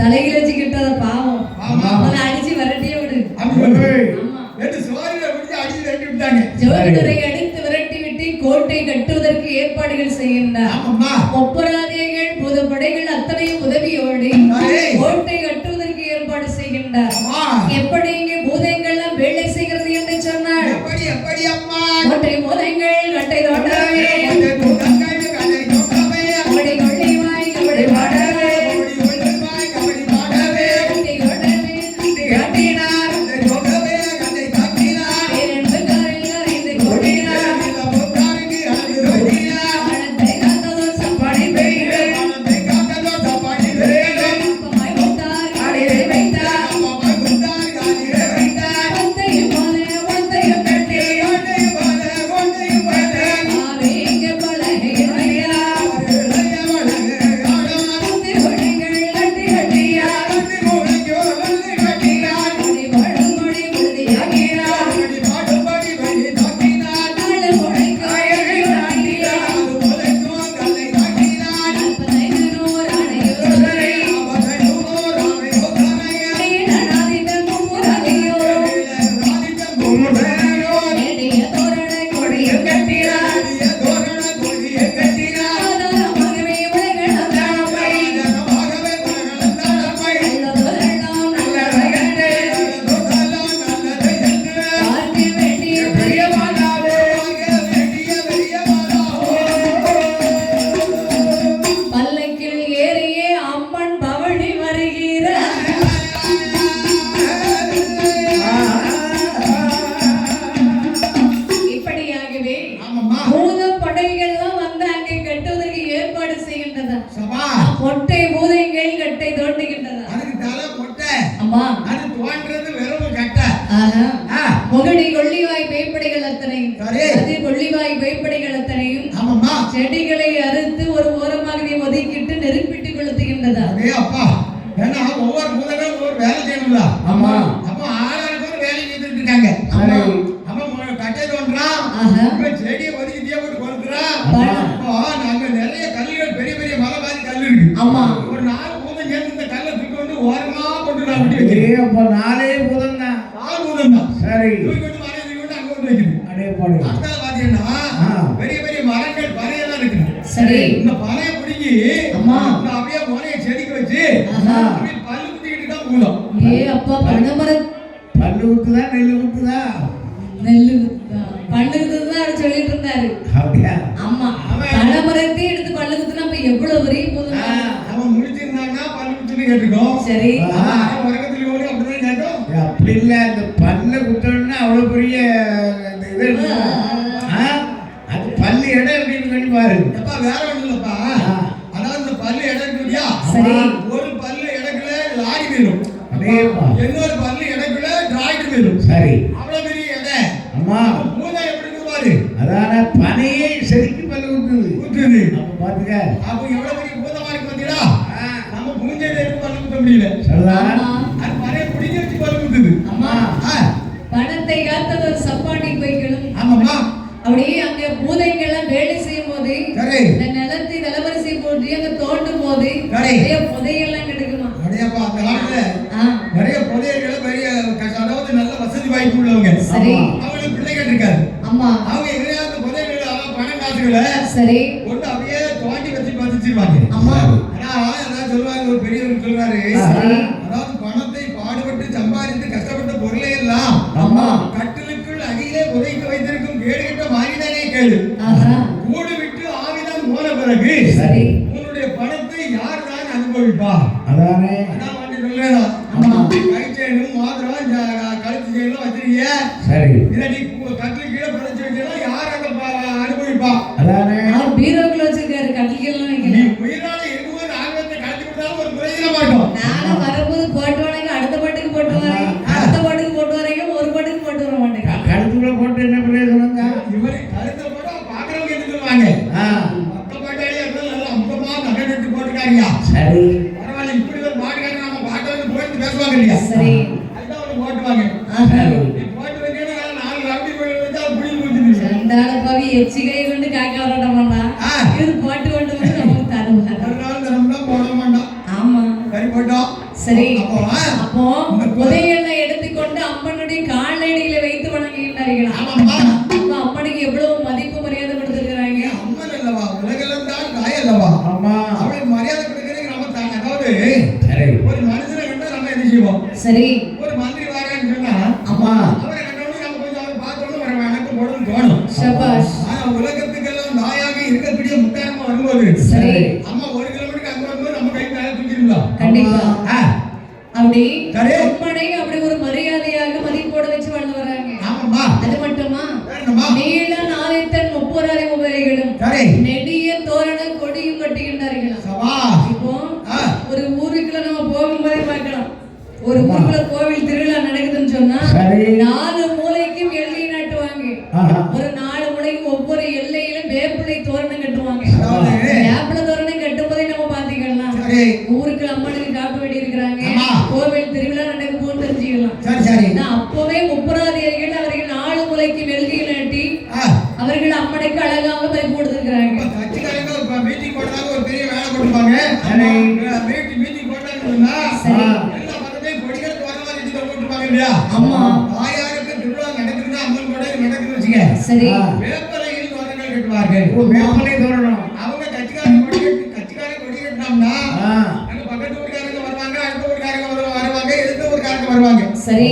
தலையில வச்சுக்கிட்டத பாவம். ஆமா. அவனை அடிச்சு விரட்டியே விடு. ஜோதிடரை அடித்து விரட்டி விட்டு கோட்டை கட்டுவதற்கு ஏற்பாடுகள் செய்கின்றார் ஒப்பராதிகள் புதப்படைகள் அத்தனையும் உதவியோடு. கோட்டை கட்டுவதற்கு ஏற்பாடு செய்கின்றார் அம்மா எப்படி அம்மா அது தோன்றது வெறும் கட்டை. முகடி கொள்ளிவாய் பேய்ப்படைகள் அத்தனையும். அது கொள்ளிவாய் பேய்ப்படைகள் அத்தனையும். செடிகளை அறுத்து ஒரு ஓரமாகவே ஒதுக்கிட்டு நெருப்பிட்டு கொளுத்துகின்றதா. ஏன்னா ஒவ்வொரு பூதனும் ஒவ்வொரு வேலை செய்யணும்ல. ஆமா. அப்ப ஆளாளுக்கு ஒரு வேலை செய்துட்டு இருக்காங்க. ஆமா. அப்ப மு- கட்டை தோன்றான். ஆஹா இப்ப செடியை ஒதுக்கி தீய போட்டு கொளுத்துறான். ஆமா. அப்போ நாங்க நிறைய கல்லுகள் பெரிய பெரிய மலை மாதிரி கல் இருக்கு. ஆமா ஒரு நாலு பூதம் சேர்ந்து இந்த கல்லை தூக்கி வந்து ஓரமா போட்டு நான் விட்டு வைக்கிறேன். ஏய், அப்ப நாலே புதன் தான் நாலு பூதம் தான். சரி தூக்கி வந்து மலையை தூக்கி வந்து அங்க கொண்டு வைக்கிறேன். அடே பாடு அடுத்தது பாத்தீங்கன்னா ஆ. பெரிய பெரிய மரங்கள் பனையெல்லாம் இருக்கு சரி. இந்த பனையை பிடிங்கி அம்மா. இந்த அப்படியே முனையை செதுக்கி வச்சு. அப்படியே பல்லு குத்திக்கிட்டு தான் பூதம் ஏ அப்பா பனைமர பல்லு ஊத்துதா நெல்லு ஊத்துதா? நெல்லு பண்ணுறதுதான் சொல்லிட்டு இருந்தாரு. அப்படியா? ஆமா. அவன் பனைமரத்தை எடுத்து பல்லு குத்துனா அப்ப எவ்வளவு பெரிய ஆ, போதும் அவன் முடிச்சிருந்தாங்கன்னா பல்லு குத்துன்னு கேட்டுக்கோம் சரி. உறக்கத்துல ஓடி அப்படிதான் கேட்டோம். அப்படி இல்ல இந்த பல்ல குத்தணும்னா அவ்வளவு பெரிய இது? அது பல்லு இடம் பாரு எப்பா வேற ஒண்ணும் இல்லப்பா. அதாவது இந்த பல்லு இடக்கு இல்லையா சரி. ஒரு பல்லு இடக்குல லாரி அடேப்பா இன்னொரு பல்லு இடக்குல டிராக்டர் போயிடும் சரி. அவ்வளவு பெரிய அம்மா. பூதம் எப்படி பாரு அதான பனையே செதுக்கி பல்லு ஊத்துது. குத்துது அப்ப பாத்துக்க. அப்ப எவ்வளவு பெரிய பூதமா இருக்கு பாத்தீங்களா? நம்ம மூஞ்சையில எடுத்து பல்லு முடியல. சரிதா ஆமா. அது பழைய பிடிக்க வச்சு பல்லு ஆ, பணத்தை காத்தது ஒரு சப்பாட்டி போய்க்கணும். ஆமாம்மா. அப்படியே அங்க பூதைங்கெல்லாம் வேலை செய்யும் போது சரி இந்த நிலத்தை நிலவரிசை போட்டு அங்க தோண்டும் போது. நிறைய புதையெல்லாம் கிடைக்குமா? நிறையப்பா அந்த காலத்துல நிறைய புதையல்களை பெரிய அதாவது நல்ல வசதி வாய்ப்பு உள்ளவங்க. சரி. அவங்களுக்கு பிள்ளைகள் இருக்காது ஆமா. அவங்க எதிராக புதையல்களை அதாவது பணம் காசுகளை சரி. கொண்டு அப்படியே தோண்டி வச்சு பதிச்சிருவாங்க அம்மா ஆனா அதான் சொல்லுவாங்க ஒரு பெரியவர் சொல்றாரு. அதாவது பணத்தை பாடுபட்டு சம்பாதித்து கஷ்டப்பட்ட பொருளை எல்லாம் ஆமா. கட்டிலுக்குள் அடியிலே புதைத்து வைத்திருக்கும் கேடுகிட்ட மாறிதானே கூடு போன பிறகு சரி உன்னுடைய பணத்தை யார் தான் அனுபவிப்பா அதானே அதான் வந்து சொல்லேடா. ஆமா. கை செயினும் மோதிரம், கழுத்து செயினும் வச்சிருக்கீங்க. சரி இதை நீ கு- கட்டிலுக்கு கீழே புதைச்சு வச்சீன்னா யார் அங்க பா- அனுபவிப்பா? அதானே அவர் பீரோக்குள்ள வச்சிருக்காரு கட்டிலாம் நீ வைக்கல உயிரோட இருக்கும்போது ஆர்வத்தை கழட்டி விட்டாலும் ஒரு பிரயோஜனமா இருக்கும். நானும் வரும்போது போட்டு வரேங்க அடுத்த பாட்டுக்கு போட்டு வரேன் அடுத்த பாட்டுக்கு போட்டு வரேங்க ஒரு பாட்டுக்கு போட்டு வர மாட்டேங்க கழுத்துக்குள்ள போட்டு என்ன பிரயோஜனங்க இவரு கழுத்தை போட்டா பார்க்கறவங்க என்ன சொல்லுவாங்க? ஆ மத்த பாட்டாளியா இருந்தாலும் நல்லா அம்பமா நகை நட்டு போட்டுருக்காருயா. சரி பரவாயில்ல, இப்படி ஒரு பாட்டுக்காரன் நம்ம பாட்டை பேசுவாங்க இல்லையா? சரி அதுதான் போட்டுவாங்க. ஆஹா. நீ போட்டு வைக்கணும், நாலு ரவுடி போய் வச்சா புடி முடிஞ்சிருச்சு. ரெண்டாவது பாவி எச்சி கை கொண்டு காக்கா விளாட மாட்டான் ஆ. இவர் போட்டு கொண்டு வந்து நமக்கு தருவார் ஒரு நாள் தினம்லாம் போட மாட்டான் ஆமா சரி போட்டோம் சரி அப்போ அப்போ புதையெல்லாம் சரி. ஒரு மந்திரி வரான்னு சொன்னா ஆமா. அவரை கண்டோடனே நம்ம கொஞ்சம் அவரை பார்த்தோன்னு வர வணக்கம் போடணும் தோணும். சபாஷ். ஆனா உலகத்துக்கெல்லாம் தாயாக இருக்கக்கூடிய முத்தாரமா வரும்போது சரி. அம்மா ஒரு கிலோமீட்டருக்கு அங்க வரும்போது நம்ம கை மேல தூக்கிடுங்களா கண்டிப்பா. அப்படி. அம்மனை அப்படி ஒரு மரியாதையாக மதிப்போட வச்சு வாழ்ந்து வராங்க ஆமாம்மா. அது மட்டுமா? நீல நாளைத்தன் முப்பொராரி உபரிகளும் சரி. ஒரு ஊருக்குள்ள கோவில் திருவிழா நடக்குதுன்னு சொன்னா. நாலு மூலைக்கும் எல்லை நாட்டுவாங்க. ஒரு நாலு மூலைக்கும் ஒவ்வொரு எல்லையிலும் வேப்பிலை தோரணம் கட்டுவாங்க. வேப்பிலை தோரணம் கட்டும் போதே நம்ம பாத்தீங்கன்னா ஊருக்கு அம்மனுக்கு காப்பு வேண்டி இருக்கிறாங்க. கோவில் திருவிழா நடக்கும் போது தெரிஞ்சுக்கலாம். அப்பவே முப்பராதியர்கள் அவர்கள் நாலு மூலைக்கு வெள்ளியை நாட்டி அவர்கள் அம்மனுக்கு அழகாக பறிப்பு கொடுத்திருக்கிறாங்க. மீட்டிங் போட்டதாக ஒரு பெரிய வேலை கொடுப்பாங்க. மீட்டிங் மீட்டிங் போட்டாங்கன்னா சரி. எல்லா பக்கத்தையும் கொடிகள் தோரணமா வச்சு போட்டுருப்பாங்க இல்லையா? ஆமா. தாயாருக்கு திருவிழா நடக்குதுன்னா அம்மன் கூட நடக்குதுன்னு வச்சுக்க சரி. வேப்பலையில் தோரணங்கள் கட்டுவார்கள். ஓ வேப்பலை தோரணம். அவங்க கட்சிக்காரங்க கொடி கட்டி கட்சிக்காரங்க கொடி கட்டினோம்னா அங்க பக்கத்து ஊருக்காரங்க வருவாங்க அடுத்த ஊருக்காரங்க வருவாங்க எதிர்த்த ஊருக்காரங்க வருவாங்க. சரி.